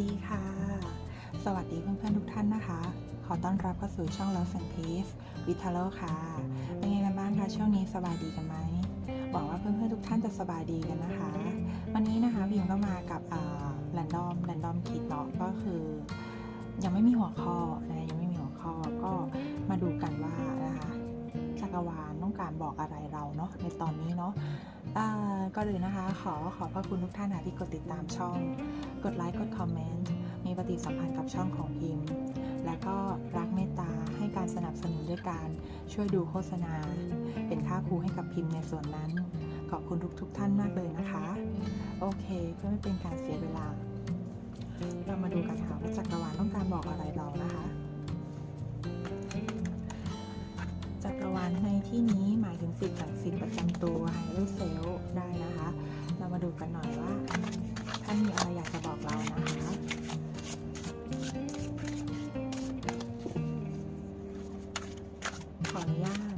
ดีค่ะ สวัสดีเพื่อนๆทุกท่านนะคะ ขอต้อนรับเข้าสู่ช่อง Love and Peace วิทาโลค่ะ เป็นไงกันบ้างคะช่วงนี้สบายดีกันไหมหวังว่าเพื่อนๆทุกท่านจะสบายดีกันนะคะ วันนี้นะคะพิมก็มากับแรนดอมแรนดอมคิดเนาะก็คือ ยังไม่มีหัวข้อนะยังไม่มีหัวข้อก็มาดูกันว่านะคะจักรวาล ต้องการบอกอะไรเราเนาะในตอนนี้เนาะก็เลยนะคะขอขอบพระคุณทุกท่านนะที่กดติดตามช่อง กดไลค์กดคอมเมนต์มีปฏิสัมพันธ์กับช่องของพิมพ์ และก็รักเมตตาให้การสนับสนุนด้วยการช่วยดูโฆษณา เป็นค่าครูให้กับพิมพ์ในส่วนนั้น ขอบคุณทุกๆทท่านมากเลยนะคะ โอเคเพื่อไม่เป็นการเสียเวลา เรามาดูกันค่ะว่าจักรวาลต้องการบอกอะไรเรานะคะ จักรวาลในที่นี้หมายถึงสิ่งศักดิ์สิทธิ์ประจำตัวไฮเ e อร์เซลได้นะคะ เรามาดูกันหน่อยว่าท่านมีอะไรอยากจะบอกเรานะคะขออนุญาต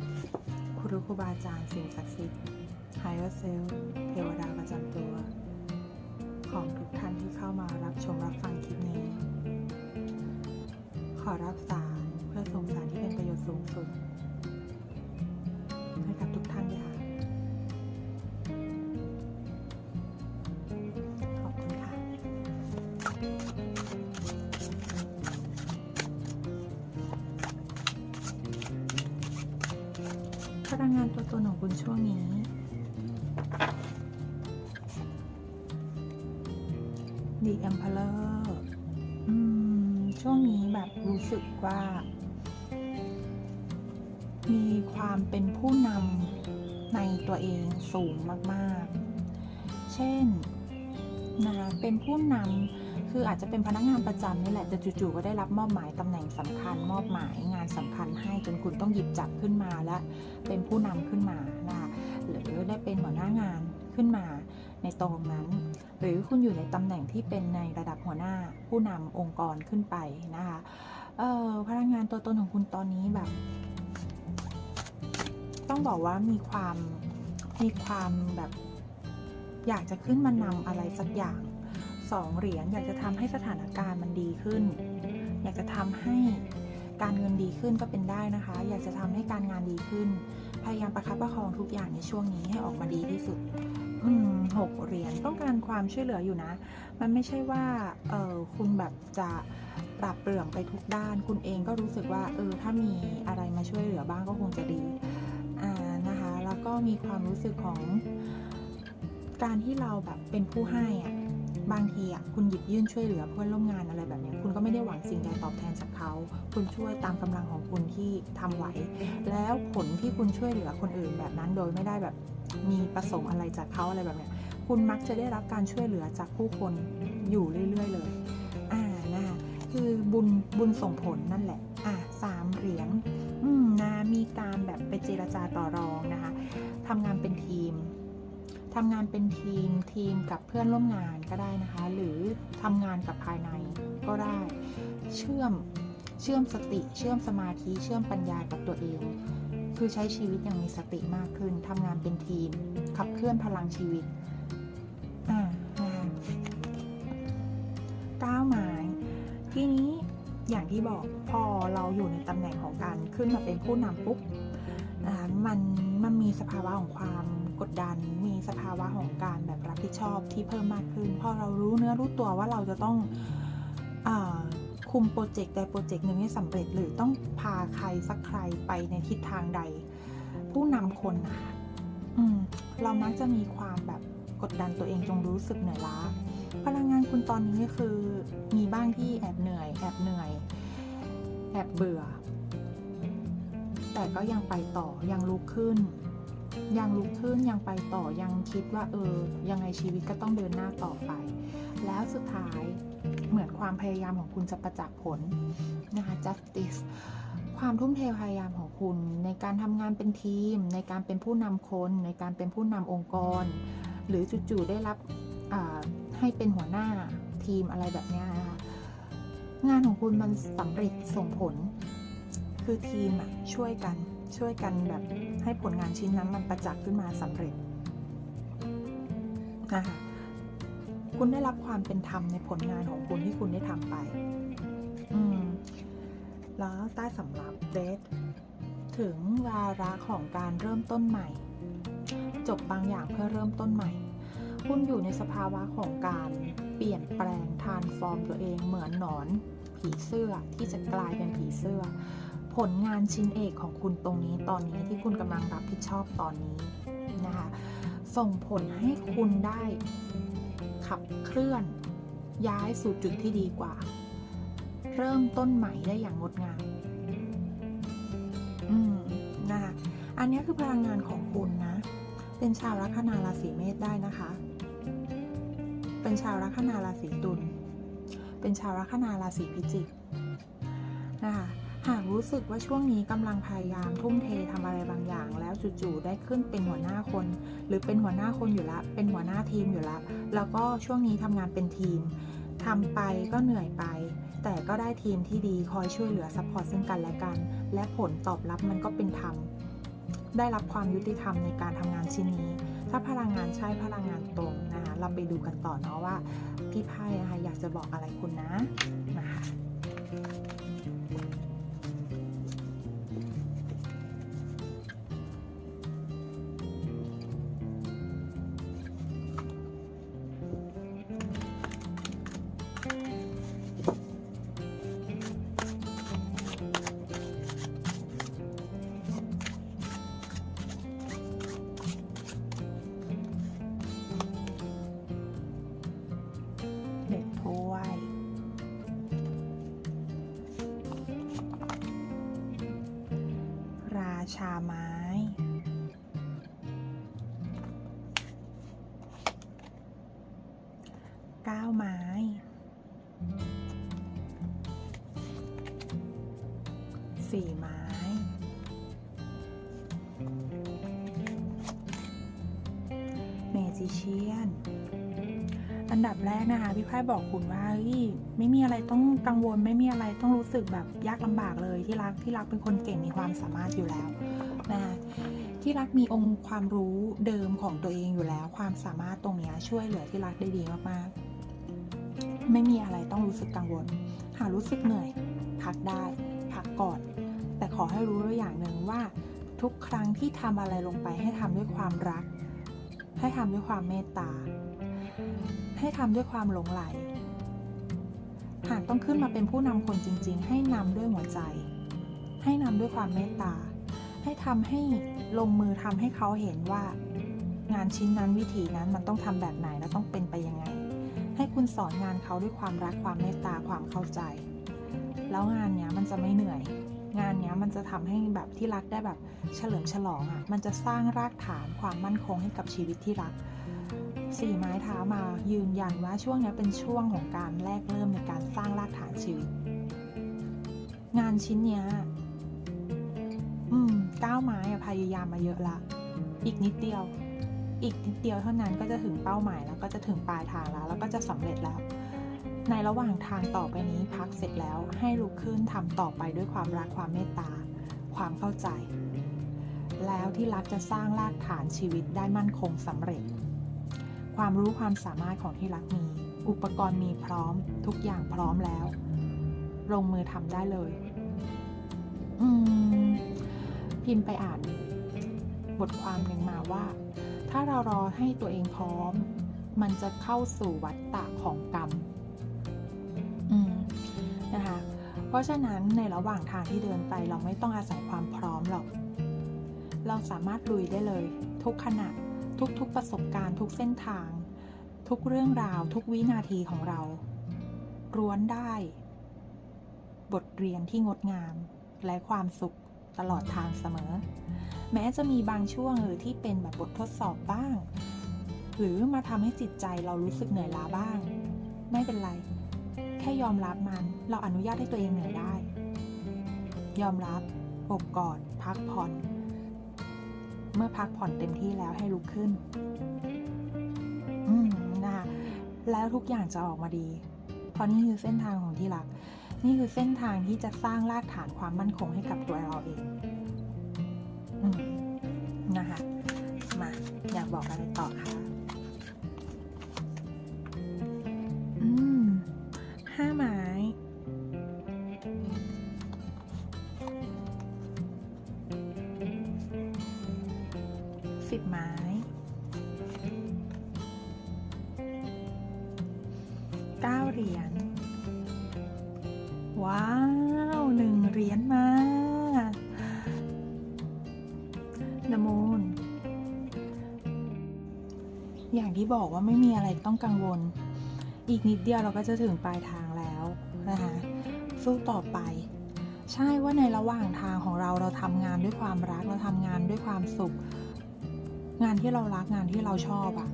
ครูครูบาอาจารย์สิ่งศักดิ์สิทธิ์ไฮเ e อร์เซลเทวดาประจำตัว ของทุกท่านที่เข้ามารับชมรับฟังคลิปนี้ ขอรับสา นตัวตนของคุณช่วงนี้ The Emperor อืมช่วงนี้แบบรู้สึกว่า มีความเป็นผู้นำในตัวเองสูงมาก ๆ เช่นนะเป็นผู้นำ คืออาจจะเป็นพนักงานประจำนี่แหละแต่จู่ๆก็ได้รับมอบหมายตำแหน่งสำคัญ มอบหมายงานสำคัญให้จนคุณต้องหยิบจับขึ้นมาและเป็นผู้นำขึ้นมานะคะหรือได้เป็นหัวหน้างานขึ้นมาในตรงนั้น หรือคุณอยู่ในตำแหน่งที่เป็นในระดับหัวหน้าผู้นำองค์กรขึ้นไปนะคะเอ่อพลังงานตัวตนของคุณตอนนี้แบบ ต้องบอกว่ามีความมีความแบบอยากจะขึ้นมานำอะไรสักอย่าง สองเหรียญอยากจะทำให้สถานการณ์มันดีขึ้น อยากจะทำให้การเงินดีขึ้นก็เป็นได้นะคะ อยากจะทำให้การงานดีขึ้น พยายามประคับประคองทุกอย่างในช่วงนี้ให้ออกมาดีที่สุดหกเหรียญต้องการความช่วยเหลืออยู่นะ มันไม่ใช่ว่าเออคุณแบบจะปรับเปลื่องไปทุกด้าน คุณเองก็รู้สึกว่าเออถ้ามีอะไรมาช่วยเหลือบ้างก็คงจะดีอ่านะคะ แล้วก็มีความรู้สึกของการที่เราแบบเป็นผู้ให้อะ บางทีอะคุณหยิบยื่นช่วยเหลือเพื่อนร่วมงานอะไรแบบนี้คุณก็ไม่ได้หวังสิ่งใดตอบแทนจากเขา คุณช่วยตามกำลังของคุณที่ทำไหว แล้วผลที่คุณช่วยเหลือคนอื่นแบบนั้นโดยไม่ได้แบบมีประสงค์อะไรจากเขาอะไรแบบนี้คุณมักจะได้รับการช่วยเหลือจากผู้คนอยู่เรื่อย ๆ เลยอ่านะคะคือบุญบุญส่งผลนั่นแหละอ่าสามเหรียญอืมนะมีการแบบไปเจรจาต่อรองนะคะทำงานเป็นทีม ทำงานเป็นทีมทีมกับเพื่อนร่วมงานก็ได้นะคะ หรือทำงานกับภายในก็ได้ เชื่อมเชื่อมสติ เชื่อมสมาธิ เชื่อมปัญญากับตัวเอง คือใช้ชีวิตอย่างมีสติมากขึ้นทำงานเป็นทีม ขับเคลื่อนพลังชีวิตอ่าก้าวหมายทีนี้อย่างที่บอกพอเราอยู่ในตำแหน่งของการขึ้นมาเป็นผู้นำปุ๊บมันมันมีสภาวะของความกดดัน สภาวะของการแบบรับผิดชอบที่เพิ่มมากขึ้น พอเรารู้เนื้อรู้ตัวว่าเราจะต้องอคุมโปรเจกต์ใดโปรเจกต์หนึ่งให้สำเร็จ หรือต้องพาใครสักใครไปในทิศทางใด ผู้นำคนนะคะอืมเรามักจะมีความแบบกดดันตัวเองจงรู้สึกเหนื่อยล้า พลังงานคุณตอนนี้คือมีบ้างที่แอบเหนื่อย แอบเหนื่อย แอบเบื่อ แต่ก็ยังไปต่อยังลุกขึ้น ยังลุกขึ้นยังไปต่อยังคิดว่าเออยังไงชีวิตก็ต้องเดินหน้าต่อไป แล้วสุดท้ายเหมือนความพยายามของคุณจะประจักษ์ผลนะคะ justice ความทุ่มเทพยายามของคุณ ในการทำงานเป็นทีม ในการเป็นผู้นำคน ในการเป็นผู้นำองค์กร หรือจู่ๆได้รับให้เป็นหัวหน้าทีมอะไรแบบนี้นะคะงานของคุณมันสำเร็จส่งผล คือทีมช่วยกัน ช่วยกันแบบให้ผลงานชิ้นนั้นมันประจักษ์ขึ้นมาสำเร็จนะคะคุณได้รับความเป็นธรรมในผลงานของคุณที่คุณได้ทำไปอืมแล้วใต้สำรับเดทถึงวาระของการเริ่มต้นใหม่ จบบางอย่างเพื่อเริ่มต้นใหม่ คุณอยู่ในสภาวะของการเปลี่ยนแปลงทานฟอร์มตัวเองเหมือนหนอน ผีเสื้อที่จะกลายเป็นผีเสื้อ ผลงานชิ้นเอกของคุณตรงนี้ตอนนี้ที่คุณกำลังรับผิดชอบตอนนี้นะคะส่งผลให้คุณได้ขับเคลื่อนย้ายสู่จุดที่ดีกว่า เริ่มต้นใหม่ได้อย่างงดงามอืมนะคะอันนี้คือพลังงานของคุณนะ เป็นชาวลัคนาราศีเมษได้นะคะ เป็นชาวลัคนาราศีตุลเป็นชาวลัคนาราศีพิจิกนะคะ หากรู้สึกว่าช่วงนี้กำลังพยายามทุ่มเททำอะไรบางอย่าง แล้วจู่ๆได้ขึ้นเป็นหัวหน้าคน หรือเป็นหัวหน้าคนอยู่ละเป็นหัวหน้าทีมอยู่ละแล้วก็ช่วงนี้ทำงานเป็นทีมทำไปก็เหนื่อยไป แต่ก็ได้ทีมที่ดีคอยช่วยเหลือซัพพอร์ตซึ่งกันและกัน และผลตอบรับมันก็เป็นธรรมได้รับความยุติธรรมในการทำงานชิ้นนี้ ถ้าพลังงานใช่พลังงานตรงนะคะเราไปดูกันต่อเนาะว่าพี่ไพ่นะคะอยากจะบอกอะไรคุณนะ ดับแรกนะคะพี่ไพ่บอกคุณว่าเฮ้ยไม่มีอะไรต้องกังวล ไม่มีอะไรต้องรู้สึกแบบยากลำบากเลยที่รักที่รักเป็นคนเก่งมีความสามารถอยู่แล้วนะคะที่รักมีองค์ความรู้เดิมของตัวเองอยู่แล้ว ความสามารถตรงนี้ช่วยเหลือที่รักได้ดีมากๆ ไม่มีอะไรต้องรู้สึกกังวล หากรู้สึกเหนื่อย พักได้ พักก่อน แต่ขอให้รู้ไว้อย่างหนึ่งว่า ทุกครั้งที่ทำอะไรลงไปให้ทำด้วยความรัก ให้ทำด้วยความเมตตา ให้ทำด้วยความหลงไหล หากต้องขึ้นมาเป็นผู้นำคนจริง ๆ ให้นำด้วยหัวใจ ให้นำด้วยความเมตตา ให้ทำให้ลงมือทำให้เขาเห็นว่า งานชิ้นนั้นวิธีนั้นมันต้องทำแบบไหนและต้องเป็นไปยังไง ให้คุณสอนงานเขาด้วยความรักความเมตตาความเข้าใจ แล้วงานเนี้ยมันจะไม่เหนื่อย งานเนี้ยมันจะทำให้แบบที่รักได้แบบเฉลิมฉลองอะ่ะมันจะสร้างรากฐานความมั่นคงให้กับชีวิตที่รัก สี่ไม้เท้ามายืนยันว่าช่วงนี้เป็นช่วงของการแรกเริ่มในการสร้างรากฐานชีวิต งานชิ้นเนี้ย อืมก้าวไม้พยายามมาเยอะละ อีกนิดเดียว อีกนิดเดียวเท่านั้นก็จะถึงเป้าหมายแล้วก็จะถึงปลายทางแล้ว แล้วก็จะสำเร็จแล้ว ในระหว่างทางต่อไปนี้พักเสร็จแล้วให้ลุกขึ้นทำต่อไปด้วยความรักความเมตตา ความเข้าใจ แล้วที่รักจะสร้างรากฐานชีวิตได้มั่นคงสำเร็จ ความรู้ความสามารถของที่รักมี อุปกรณ์มีพร้อม ทุกอย่างพร้อมแล้ว ลงมือทำได้เลย อืม พิมพ์ไปอ่าน บทความหนึ่งมาว่า ถ้าเรารอให้ตัวเองพร้อม มันจะเข้าสู่วัฏฏะของกรรม อืม นะคะ เพราะฉะนั้นในระหว่างทางที่เดินไปเราไม่ต้องอาศัยความพร้อมหรอก เราสามารถลุยได้เลย ทุกขณะ ทุกๆประสบการณ์ทุกเส้นทาง ทุกเรื่องราวทุกวินาทีของเราร้วนได้ บทเรียนที่งดงาม และความสุขตลอดทางเสมอ แม้จะมีบางช่วงหรือที่เป็นแบบบททดสอบบ้าง หรือมาทำให้จิตใจเรารู้สึกเหนื่อยล้าบ้าง ไม่เป็นไร แค่ยอมรับมัน เราอนุญาตให้ตัวเองเหนื่อยได้ ยอมรับอบกอด พักผ่อน เมื่อพักผ่อนเต็มที่แล้วให้ลุกขึ้น อืมนะคะแล้วทุกอย่างจะออกมาดี เพราะนี่คือเส้นทางของที่รัก นี่คือเส้นทางที่จะสร้างรากฐานความมั่นคงให้กับตัวเราเองอนะคะมาอยากบอกอะไรต่อคะห้าไม้ สิบไม้เก้าเหรียญ ว้าวหนึ่งเหรียญมา The Moon อย่างที่บอกว่าไม่มีอะไรต้องกังวล อีกนิดเดียวเราก็จะถึงปลายทางแล้วนะคะสู้ต่อไปใช่ว่าในระหว่างทางของเราเราทำงานด้วยความรักเราทำงานด้วยความสุข งานที่เรารักงานที่เราชอบอะ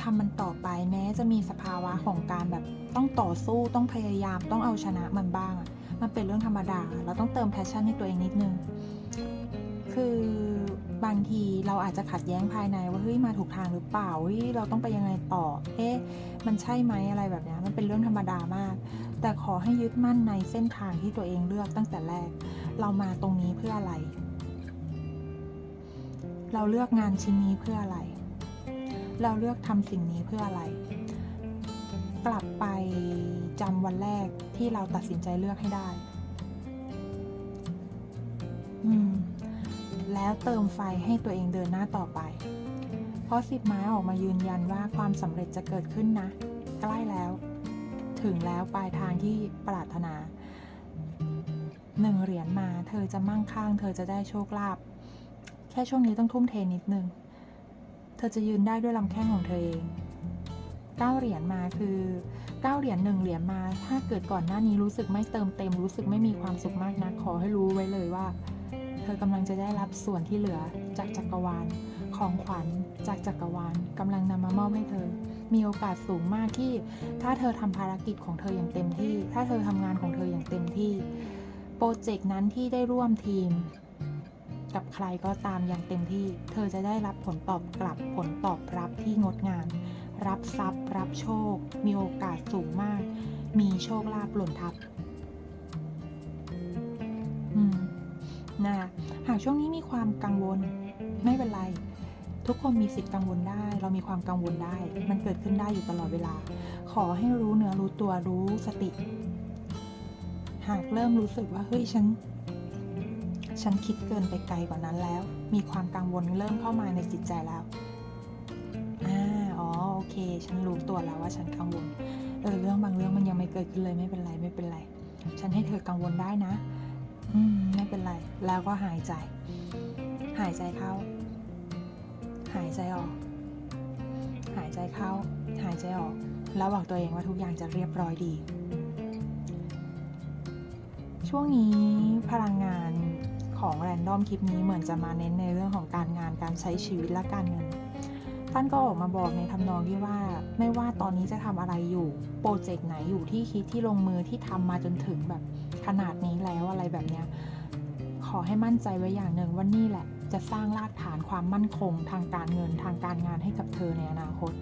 ทำมันต่อไปแม้จะมีสภาวะของการแบบต้องต่อสู้ต้องพยายามต้องเอาชนะมันบ้างอะมันเป็นเรื่องธรรมดา เราต้องเติมแพชชั่นให้ตัวเองนิดนึง คือบางทีเราอาจจะขัดแย้งภายในว่าเฮ้ยมาถูกทางหรือเปล่าเฮ้ยเราต้องไปยังไงต่อ เอ๊ะมันใช่ไหมอะไรแบบนี้มันเป็นเรื่องธรรมดามาก แต่ขอให้ยึดมั่นในเส้นทางที่ตัวเองเลือกตั้งแต่แรก เรามาตรงนี้เพื่ออะไร เราเลือกงานชิ้นนี้เพื่ออะไร เราเลือกทำสิ่งนี้เพื่ออะไร กลับไปจำวันแรกที่เราตัดสินใจเลือกให้ได้ืมแล้วเติมไฟให้ตัวเองเดินหน้าต่อไป เพราะสิบไม้ออกมายืนยันว่าความสำเร็จจะเกิดขึ้นนะ ใกล้แล้ว ถึงแล้วปลายทางที่ปรารถนาหนึ่งเหรียญมา เธอจะมั่งคั่ง เธอจะได้โชคลาภ แค่ช่วงนี้ต้องทุ่มเทนิดนึง เธอจะยืนได้ด้วยลำแข้งของเธอเองเก้าเหรียญมาคือเก้าเหรียญหนึ่งเหรียญมา ถ้าเกิดก่อนหน้านี้รู้สึกไม่เติมเต็ม รู้สึกไม่มีความสุขมากนะขอให้รู้ไว้เลยว่า เธอกำลังจะได้รับส่วนที่เหลือจากจักรวาลของขวัญจากจักรวาลกำลังนำมามอบให้เธอ มีโอกาสสูงมากที่ ถ้าเธอทำภารกิจของเธออย่างเต็มที่ ถ้าเธอทำงานของเธออย่างเต็มที่ โปรเจกต์นั้นที่ได้ร่วมทีม กับใครก็ตามอย่างเต็มที่ เธอจะได้รับผลตอบกลับผลตอบรับที่งดงาม รับทรัพย์ รับโชค มีโอกาสสูงมาก มีโชคลาภหล่นทับอืมนะคะหากช่วงนี้มีความกังวลไม่เป็นไร ทุกคนมีสิทธิ์กังวลได้ เรามีความกังวลได้ มันเกิดขึ้นได้อยู่ตลอดเวลา ขอให้รู้เนื้อรู้ตัวรู้สติ หากเริ่มรู้สึกว่าเฮ้ยฉัน ฉันคิดเกินไปไกลกว่านั้นแล้ว มีความกังวลเริ่มเข้ามาในจิตใจแล้วอ่าอ๋อโอเค ฉันรู้ตัวแล้วว่าฉันกังวล เออเรื่องบางเรื่องมันยังไม่เกิดขึ้นเลยไม่เป็นไรไม่เป็นไร ฉันให้เธอกังวลได้นะ อืมไม่เป็นไร แล้วก็หายใจ หายใจเข้า หายใจออก หายใจเข้า หายใจออก แล้วบอกตัวเองว่าทุกอย่างจะเรียบร้อยดี ช่วงนี้พลังงาน ของแรนดอมคลิปนี้เหมือนจะมาเน้นในเรื่องของการงานการใช้ชีวิตและการเงิน ท่านก็ออกมาบอกในทำนองที่ว่า ไม่ว่าตอนนี้จะทำอะไรอยู่ โปรเจกต์ไหนอยู่ที่คิดที่ลงมือที่ทำมาจนถึงแบบขนาดนี้แล้วอะไรแบบเนี้ยขอให้มั่นใจไว้อย่างหนึ่งว่านี่แหละ จะสร้างรากฐานความมั่นคง ทางการเงินทางการงานให้กับเธอในอนาคต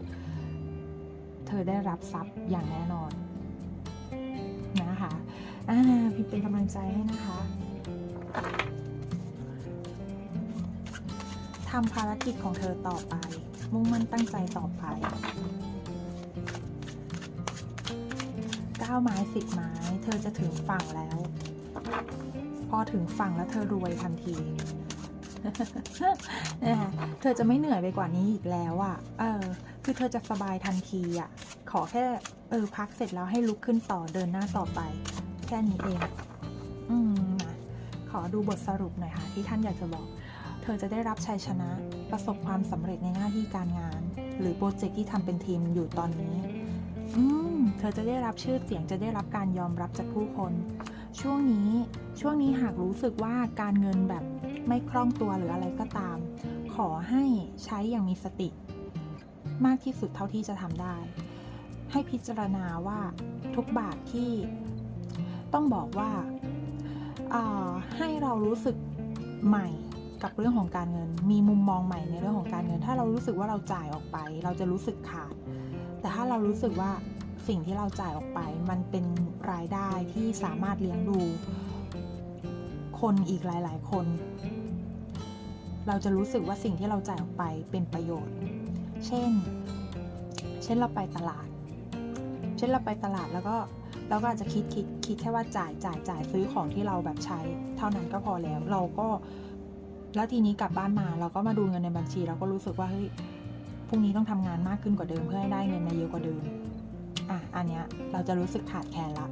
เธอได้รับทรัพย์อย่างแน่นอนนะคะ อ่าพิมพ์เป็นกำลังใจให้นะคะ ทำภารกิจของเธอต่อไป มุ่งมั่นตั้งใจต่อไปก้าไม้สิบไม้ เธอจะถึงฝั่งแล้ว พอถึงฝั่งแล้วเธอรวยทันทีนะคะเธอจะไม่เหนื่อยไปกว่านี้อีกแล้วอะ่ะ เออ คือเธอจะสบายทันทีอะ่ะ ขอแค่เออพักเสร็จแล้วให้ลุกขึ้นต่อเดินหน้าต่อไป แค่นี้เอง อืมนะขอดูบทสรุปหน่อยค่ะ ที่ท่านอยากจะบอก อจะได้รับชัยชนะ ประสบความสำเร็จในหน้าที่การงาน หรือโปรเจกต์ที่ทำเป็นทีมอยู่ตอนนี้ อืม เธอจะได้รับชื่อเสียงจะได้รับการยอมรับจากผู้คน ช่วงนี้ ช่วงนี้หากรู้สึกว่าการเงินแบบไม่คล่องตัวหรืออะไรก็ตาม ขอให้ใช้อย่างมีสติ มากที่สุดเท่าที่จะทำได้ ให้พิจารณาว่าทุกบาทที่ต้องบอกว่าอ่าให้เรารู้สึกใหม่ กับเรื่องของการเงิน มีมุมมองใหม่ในเรื่องของการเงิน ถ้าเรารู้สึกว่าเราจ่ายออกไป เราจะรู้สึกขาด แต่ถ้าเรารู้สึกว่าสิ่งที่เราจ่ายออกไป มันเป็นรายได้ที่สามารถเลี้ยงดู คนอีกหลาย ๆ คน เราจะรู้สึกว่าสิ่งที่เราจ่ายออกไปเป็นประโยชน์ เช่น เช่นเราไปตลาด เช่นเราไปตลาดแล้วก็เราก็อาจจะคิดคิดคิดแค่ว่าจ่ายจ่ายจ่ายซื้อของที่เราแบบใช้ เท่านั้นก็พอแล้ว เราก็ แล้วทีนี้กลับบ้านมาเราก็มาดูเงินในบัญชีเราก็รู้สึกว่าเฮ้ยพรุ่งนี้ต้องทำงานมากขึ้นกว่าเดิมเพื่อให้ได้เงินมาเยอะกว่าเดิมอะอันเนี้ยเราจะรู้สึกขาดแคลนละ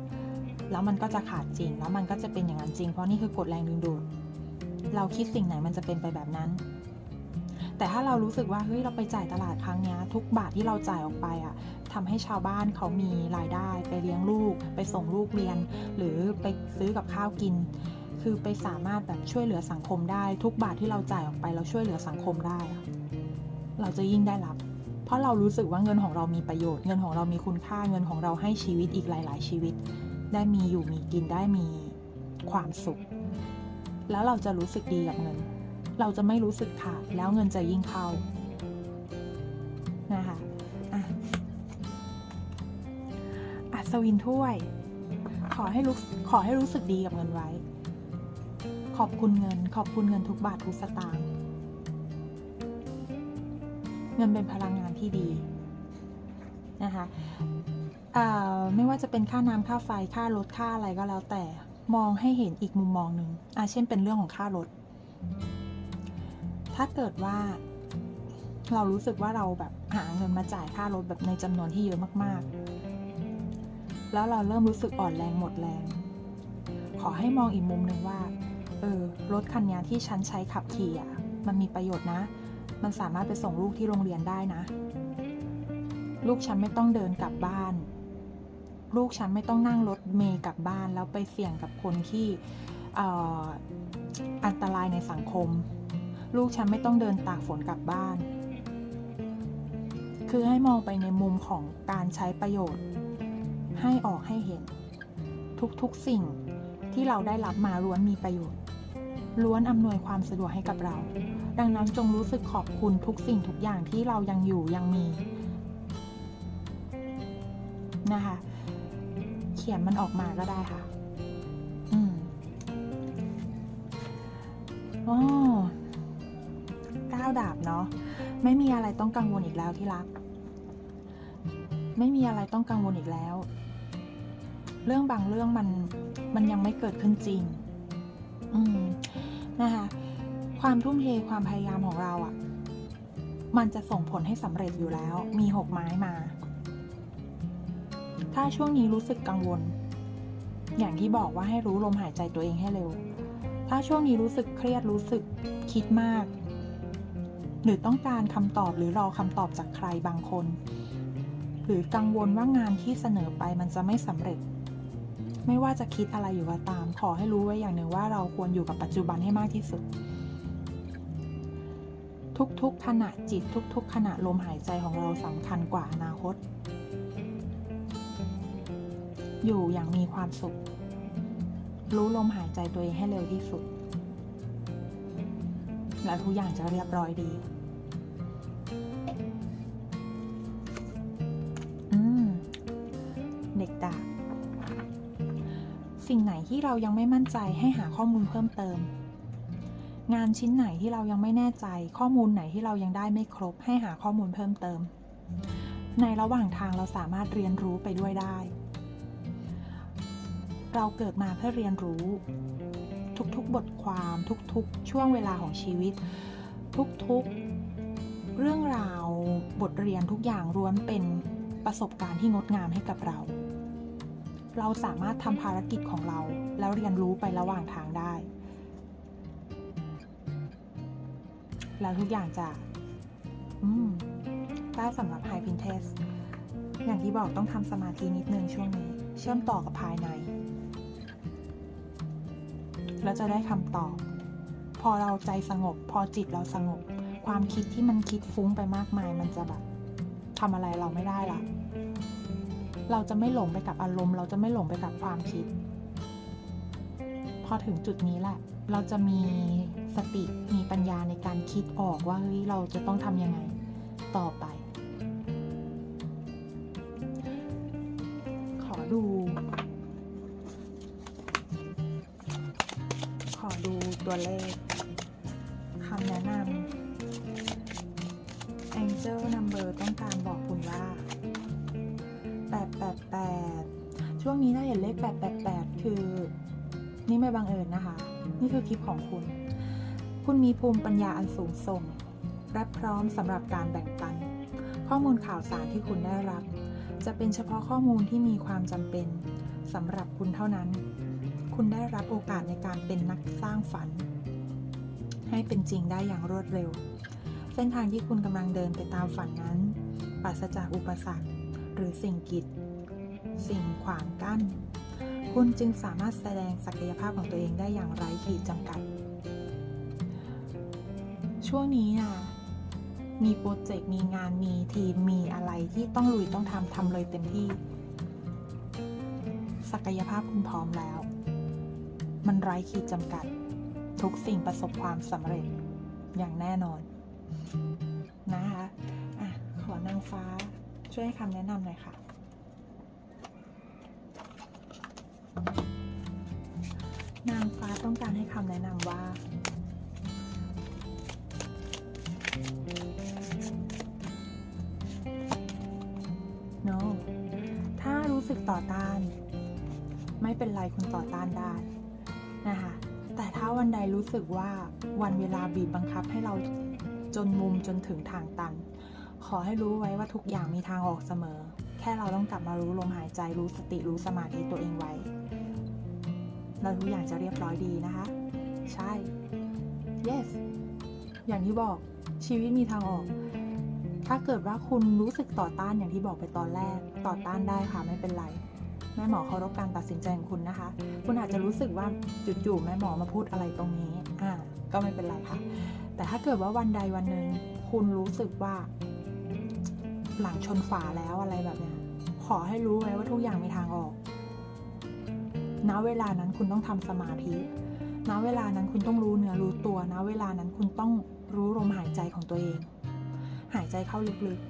แล้วมันก็จะขาดจริง แล้วมันก็จะเป็นอย่างนั้นจริง เพราะนี่คือกฎแรงดึงดูด เราคิดสิ่งไหนมันจะเป็นไปแบบนั้น แต่ถ้าเรารู้สึกว่าเฮ้ยเราไปจ่ายตลาดครั้งนี้ทุกบาทที่เราจ่ายออกไปอะทำให้ชาวบ้านเขามีรายได้ ไปเลี้ยงลูก ไปส่งลูกเรียน หรือไปซื้อกับข้าวกิน คือไปสามารถแบบช่วยเหลือสังคมได้ ทุกบาทที่เราจ่ายออกไปเราช่วยเหลือสังคมได้ เราจะยิ่งได้รับ เพราะเรารู้สึกว่าเงินของเรามีประโยชน์เงินของเรามีคุณค่าเงินของเราให้ชีวิตอีกหลาย ๆ ชีวิต ได้มีอยู่มีกินได้มีความสุข แล้วเราจะรู้สึกดีกับเงิน เราจะไม่รู้สึกขาดแล้วเงินจะยิ่งเข้านะคะอะอัศวินถ้วย ขอให้รู้ขอให้รู้สึกดีกับเงินไว้ ขอบคุณเงิน ขอบคุณเงินทุกบาททุกสตางค์เงินเป็นพลังงานที่ดีนะคะไม่ว่าจะเป็นค่าน้ำค่าไฟค่ารถค่าอะไรก็แล้วแต่มองให้เห็นอีกมุมมองหนึ่งอะเช่นเป็นเรื่องของค่ารถ ถ้าเกิดว่าเรารู้สึกว่าเราแบบหาเงินมาจ่ายค่ารถแบบในจำนวนที่เยอะมากๆ แล้วเราเริ่มรู้สึกอ่อนแรงหมดแรง ขอให้มองอีกมุมหนึ่งว่า เออ รถคันนี้ที่ฉันใช้ขับขี่อะ มันมีประโยชน์นะ มันสามารถไปส่งลูกที่โรงเรียนได้นะ ลูกฉันไม่ต้องเดินกลับบ้าน ลูกฉันไม่ต้องนั่งรถเมย์กลับบ้าน แล้วไปเสี่ยงกับคนที่เอ่ออันตรายในสังคม ลูกฉันไม่ต้องเดินตากฝนกลับบ้าน คือให้มองไปในมุมของการใช้ประโยชน์ ให้ออกให้เห็น ทุกๆสิ่งที่เราได้รับมาล้วนมีประโยชน์ ล้วนอำนวยความสะดวกให้กับเรา ดังนั้นจงรู้สึกขอบคุณทุกสิ่งทุกอย่างที่เรายังอยู่ยังมีนะคะ เขียนมันออกมาก็ได้ค่ะ อืมอ๋อก้าวดาบเนาะไม่มีอะไรต้องกังวลอีกแล้วที่รัก ไม่มีอะไรต้องกังวลอีกแล้ว เรื่องบางเรื่องมันมันยังไม่เกิดขึ้นจริง อืม นะคะความทุ่มเทความพยายามของเราอะ่ะ มันจะส่งผลให้สำเร็จอยู่แล้ว มีหกไม้มา ถ้าช่วงนี้รู้สึกกังวล อย่างที่บอกว่าให้รู้ลมหายใจตัวเองให้เร็ว ถ้าช่วงนี้รู้สึกเครียดรู้สึกคิดมาก หรือต้องการคำตอบหรือรอคำตอบจากใครบางคน หรือกังวลว่างานที่เสนอไปมันจะไม่สำเร็จ ไม่ว่าจะคิดอะไรอยู่ก็ตาม ขอให้รู้ไว้อย่างหนึ่งว่าเราควรอยู่กับปัจจุบันให้มากที่สุด ทุกๆขณะจิตทุก ๆ ขณะลมหายใจของเราสำคัญกว่าอนาคต อยู่อย่างมีความสุข รู้ลมหายใจตัวเองให้เร็วที่สุด แล้วทุกอย่างจะเรียบร้อยดี ที่เรายังไม่มั่นใจให้หาข้อมูลเพิ่มเติม งานชิ้นไหนที่เรายังไม่แน่ใจ ข้อมูลไหนที่เรายังได้ไม่ครบ ให้หาข้อมูลเพิ่มเติม ในระหว่างทางเราสามารถเรียนรู้ไปด้วยได้ เราเกิดมาเพื่อเรียนรู้ ทุกๆบทความทุกๆ ช่วงเวลาของชีวิต ทุกๆ เรื่องราวบทเรียนทุกอย่างล้วนเป็นประสบการณ์ที่งดงามให้กับเรา เราสามารถทำภารกิจของเรา แล้วเรียนรู้ไประหว่างทางได้ แล้วทุกอย่างจะได้สำหรับ High Pinterest อย่างที่บอกต้องทำสมาธินิดนึงช่วงนี้ เชื่อมต่อกับภายใน แล้วจะได้คำตอบ พอเราใจสงบ พอจิตเราสงบ ความคิดที่มันคิดฟุ้งไปมากมาย มันจะแบบทำอะไรเราไม่ได้ละ เราจะไม่หลงไปกับอารมณ์ เราจะไม่หลงไปกับความคิด พอถึงจุดนี้แหละ เราจะมีสติมีปัญญาในการคิดออกว่าเฮ้ยเราจะต้องทำยังไงต่อไป ขอดู ขอดูตัวเลข 888 คือ นี่ไม่บังเอิญนะคะ นี่คือคลิปของคุณ คุณมีภูมิปัญญาอันสูงส่ง และพร้อมสำหรับการแบ่งปัน ข้อมูลข่าวสารที่คุณได้รับ จะเป็นเฉพาะข้อมูลที่มีความจำเป็นสำหรับคุณเท่านั้น คุณได้รับโอกาสในการเป็นนักสร้างฝัน ให้เป็นจริงได้อย่างรวดเร็ว เส้นทางที่คุณกำลังเดินไปตามฝันนั้นปราศจากอุปสรรค หรือสิ่งกีดสิ่งขวางกั้น คุณจึงสามารถแสดงศักยภาพของตัวเองได้อย่างไร้ขีดจำกัด ช่วงนี้อะมีโปรเจกต์มีงานมีทีมมีอะไรที่ต้องลุยต้องทำทำเลยเต็มที่ ศักยภาพคุณพร้อมแล้ว มันไร้ขีดจำกัด ทุกสิ่งประสบความสำเร็จอย่างแน่นอน นะคะอะขอนางฟ้าช่วยให้คำแนะนำหน่อยค่ะ ต้องการให้คำแนะนำว่า no ถ้ารู้สึกต่อต้าน ไม่เป็นไรคุณต่อต้านได้นะคะ แต่ถ้าวันใดรู้สึกว่าวันเวลาบีบบังคับให้เราจนมุมจนถึงทางตัน ขอให้รู้ไว้ว่าทุกอย่างมีทางออกเสมอ แค่เราต้องกลับมารู้ลมหายใจรู้สติรู้สมาธิตัวเองไว้ แล้วทุกอย่างจะเรียบร้อยดีนะคะ ใช่ yes อย่างที่บอกชีวิตมีทางออก ถ้าเกิดว่าคุณรู้สึกต่อต้านอย่างที่บอกไปตอนแรก ต่อต้านได้ค่ะไม่เป็นไร แม่หมอเคารพการตัดสินใจของคุณนะคะ คุณอาจจะรู้สึกว่าจู่ๆแม่หมอมาพูดอะไรตรงนี้ อ่า ก็ไม่เป็นไรค่ะ แต่ถ้าเกิดว่าวันใดวันหนึ่งคุณรู้สึกว่า หลังชนฝาแล้วอะไรแบบเนี้ยขอให้รู้ไว้ว่าทุกอย่างมีทางออก ณเวลานั้นคุณต้องทำสมาธิ ณ เวลานั้นคุณต้องรู้เนื้อรู้ตัว ณ เวลานั้นคุณต้องรู้ลมหายใจของตัวเอง หายใจเข้าลึก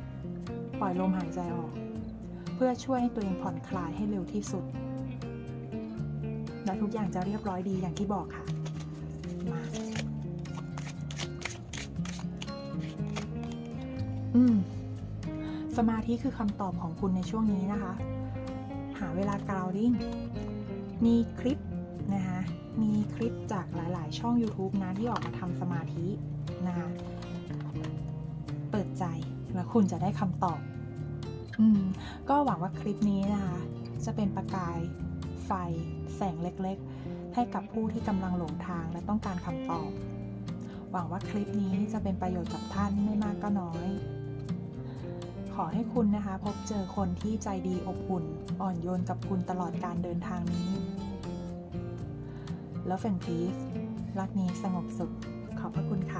ๆ ปล่อยลมหายใจออก เพื่อช่วยให้ตัวเองผ่อนคลายให้เร็วที่สุด และทุกอย่างจะเรียบร้อยดีอย่างที่บอกค่ะ มาอืมสมาธิคือคำตอบของคุณในช่วงนี้นะคะ หาเวลากราวดิ้งมีคลิปนะคะมีคลิปจากหลาย ๆ ช่อง YouTube นะที่ออกมาทำสมาธินะคะเปิดใจแล้วคุณจะได้คำตอบอืมก็หวังว่าคลิปนี้นะคะจะเป็นประกายไฟแสงเล็ก ๆ ให้กับผู้ที่กำลังหลงทางและต้องการคำตอบ หวังว่าคลิปนี้จะเป็นประโยชน์กับท่านไม่มากก็น้อย อให้คุณนะคะพบเจอคนที่ใจดีอบอุ่น อ่อนโยนกับคุณตลอดการเดินทางนี้แล้วแฟนพีสรักนี้สงบสุข ขอบพระคุณค่ะ